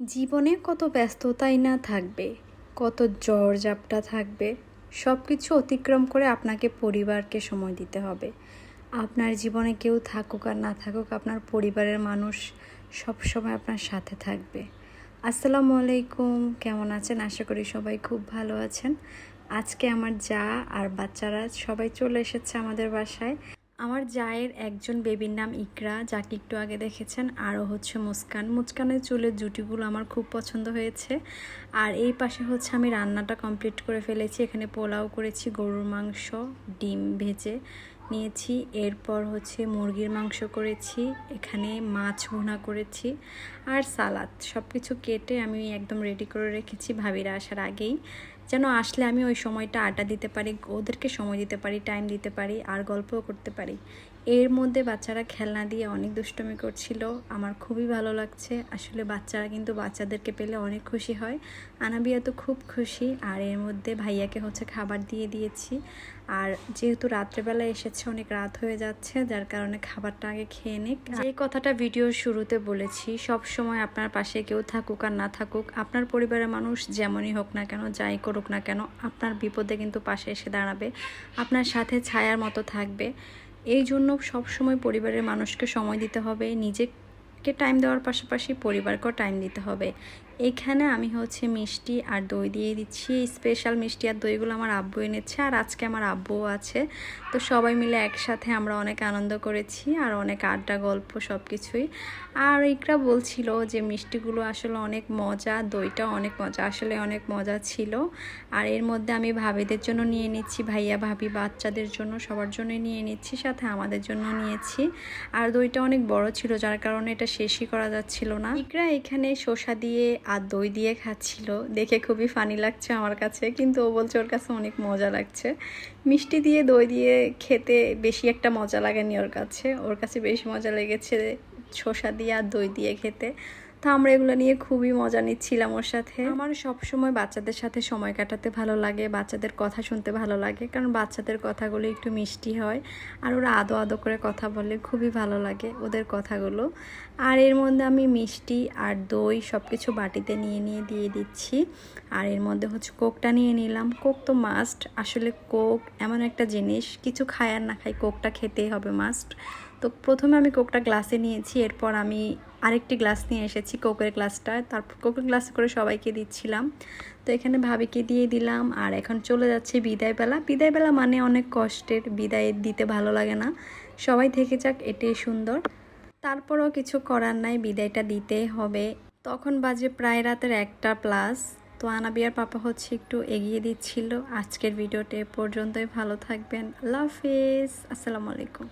জীবনে কত ব্যস্ততাই না থাকবে, কত জ্বর জাপটা থাকবে সব কিছু অতিক্রম করে আপনাকে পরিবারকে সময় দিতে হবে। আপনার জীবনে কেউ থাকুক আর না থাকুক, আপনার পরিবারের মানুষ সব সময় আপনার সাথে থাকবে। আসসালামু আলাইকুম, কেমন আছেন? আশা করি সবাই খুব ভালো আছেন। আজকে আমার যা আর বাচ্চারা সবাই চলে এসেছে আমাদের বাসায়। আমার জায়ের একজন বেবির নাম ইকরা, যাকে একটু আগে দেখেছেন, আরও হচ্ছে মুস্কান। মুস্কানের চুলের জুটিগুলো আমার খুব পছন্দ হয়েছে। আর এই পাশে হচ্ছে আমি রান্নাটা কমপ্লিট করে ফেলেছি। এখানে পোলাও করেছি, গরুর মাংস, ডিম ভেজে। নিয়েছি। এরপর হচ্ছে মুরগির মাংস করেছি, এখানে মাছ ভুনা করেছি আর সালাদ। সব কিছু কেটে আমি একদম রেডি করে রেখেছি ভাবিরা আসার আগেই। যেন আসলে আমি ওই সময়টা আড্ডা দিতে পারি, ওদেরকে সময় দিতে পারি টাইম দিতে পারি, আর গল্পও করতে পারি। এর মধ্যে বাচ্চারা খেলনা দিয়ে অনেক দুষ্টমি করছিল, আমার খুবই ভালো লাগছে। আসলে বাচ্চারা কিন্তু বাচ্চাদেরকে পেলে অনেক খুশি হয়। আনাবিয়া তো খুব খুশি, আর এর মধ্যে ভাইয়াকে হচ্ছে খাবার দিয়ে দিয়েছি। আর যেহেতু রাত্রেবেলা এসেছে অনেক রাত হয়ে যাচ্ছে, যার কারণে খাবারটা আগে খেয়ে নিক। এই কথাটা ভিডিওর শুরুতে বলেছি, সব সময় আপনার পাশে কেউ থাকুক আর না থাকুক, আপনার পরিবারের মানুষ যেমনই হোক না কেন, যাই করুক না কেন, আপনার বিপদে কিন্তু পাশে এসে দাঁড়াবে, আপনার সাথে ছায়ার মতো থাকবে। এই জন্য সবসময় পরিবারের মানুষকে সময় দিতে হবে, নিজেকে টাইম দেওয়ার পাশাপাশি পরিবারকেও টাইম দিতে হবে। এখানে আমি হচ্ছে মিষ্টি আর দই দিয়ে দিচ্ছি। স্পেশাল মিষ্টি আর দইগুলো আমার আব্বু এনেছে আর আজকে আমার আব্বুও আছে। তো সবাই মিলে একসাথে আমরা অনেক আনন্দ করেছি আর অনেক আড্ডা, গল্প সব কিছুই আর ইকরা বলছিল যে মিষ্টিগুলো আসলে অনেক মজা, দইটা অনেক মজা, আসলে অনেক মজা ছিল। আর এর মধ্যে আমি ভাবিদের জন্য নিয়ে নিচ্ছি, ভাইয়া, ভাবি, বাচ্চাদের জন্য, সবার জন্য নিয়ে নিচ্ছি, সাথে আমাদের জন্য নিয়েছি। আর দইটা অনেক বড় ছিল, যার কারণে এটা শেষই করা যাচ্ছিল না। ইকরা এখানে শসা দিয়ে আর দই দিয়ে খাচ্ছিল। দেখে খুবই ফানি লাগছে আমার কাছে, কিন্তু ও বলছে ওর কাছে অনেক মজা লাগছে। মিষ্টি দিয়ে দই দিয়ে খেতে বেশি একটা মজা লাগেনি ওর কাছে। ওর কাছে বেশি মজা লেগেছে শসা দিয়ে আর দই দিয়ে খেতে। তো আমরা এগুলো নিয়ে খুবই মজা নিচ্ছিলাম ওর সাথে। আমার সব সময় বাচ্চাদের সাথে সময় কাটাতে ভালো লাগে, বাচ্চাদের কথা শুনতে ভালো লাগে, কারণ বাচ্চাদের কথাগুলো একটু মিষ্টি হয় আর ওরা আদো আদো করে কথা বলে খুবই ভালো লাগে ওদের কথাগুলো। আর এর মধ্যে আমি মিষ্টি আর দই সব কিছু বাটিতে নিয়ে নিয়ে দিয়ে দিচ্ছি। আর এর মধ্যে হচ্ছে কোকটা নিয়ে নিলাম। কোক তো মাস্ট আসলে কোক এমন একটা জিনিস, কিছু খায় আর না খাই কোকটা খেতেই হবে মাস্ট তো প্রথমে আমি কোকটা গ্লাসে নিয়েছি, এরপর আমি আরেকটি গ্লাস নিয়ে এসেছি কোকের গ্লাসটা তারপর কোকের গ্লাস করে সবাইকে দিচ্ছিলাম। তো এখানে ভাবিকে দিয়ে দিলাম, আর এখন চলে যাচ্ছে বিদায়বেলা। বিদায়বেলা মানে অনেক কষ্টের, বিদায় দিতে ভালো লাগে না। সবাই থেকে যাক, এটাই সুন্দর। তারপরও কিছু করার নাই, বিদায়টা দিতে হবে। তখন বাজে প্রায় রাতের একটা প্লাস তো আনাবিয়ার পাপা হচ্ছে একটু এগিয়ে দিচ্ছিল। আজকের ভিডিওটা পর্যন্তই, ভালো থাকবেন। আল্লাহ হাফিজ। আসসালামু আলাইকুম।